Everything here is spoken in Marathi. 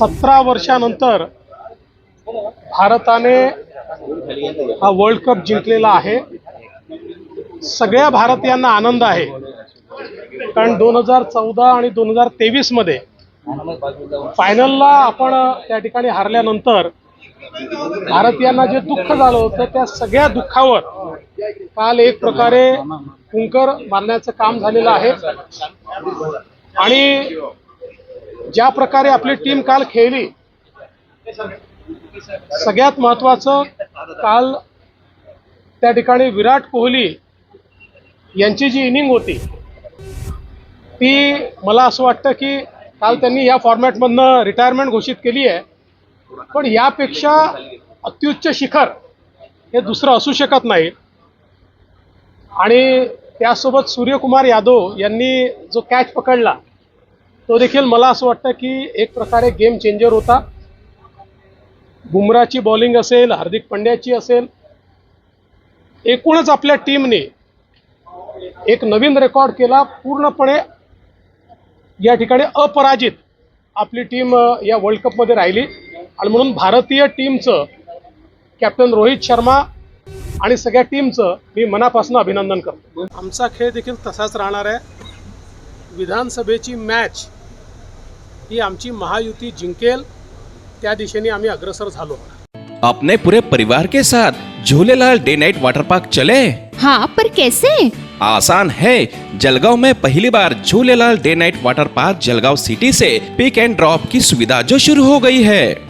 सतरा वर्षानंतर भारताने हा वर्ल्ड कप जिंकलेला आहे. सगळ्या भारतीयांना आनंद आहे. कारण दोन हजार चौदा आणि दोन हजार तेवीसमध्ये फायनलला आपण त्या ठिकाणी हारल्यानंतर भारतीयांना जे दुःख झालं होतं त्या सगळ्या दुःखावर काल एक प्रकारे कुंकर मारण्याचं काम झालेलं आहे. आणि ज्या प्रकारे आपली टीम काल खेळली सगळ्यात महत्वाचं काल त्या ठिकाणी विराट कोहली यांची जी इनिंग होती ती मला असं वाटतं की काल त्यांनी या फॉर्मॅटमधनं रिटायरमेंट घोषित केली आहे. पण यापेक्षा अत्युच्च शिखर हे दुसरं असू शकत नाही. आणि त्यासोबत सूर्यकुमार यादव यांनी जो कॅच पकडला तो देखील मला असं वाटतं की एक प्रकारे गेम चेंजर होता. बुमराची बॉलिंग असेल हार्दिक पंड्याची असेल एकूणच आपल्या टीमने एक नवीन रेकॉर्ड केला पूर्णपणे या ठिकाणी अपराजित आपली टीम या वर्ल्ड कपमध्ये राहिली. आणि म्हणून भारतीय टीमचं कॅप्टन रोहित शर्मा आणि सगळ्या टीमचं मी मनापासून अभिनंदन करतो. आमचा खेळ देखील तसाच राहणार आहे. विधानसभेची मॅच ही आमची महायुती जिंकेल त्या दिशेने आम्ही अग्रसर झालो. अपने पूरे परिवार के साथ Jhulelal day night water park चले? हाँ पर कैसे? आसान है। जलगांव में पहली बार Jhulelal day night water park Jalgaon city say pick and drop की सुविधा जो शुरू हो गई है।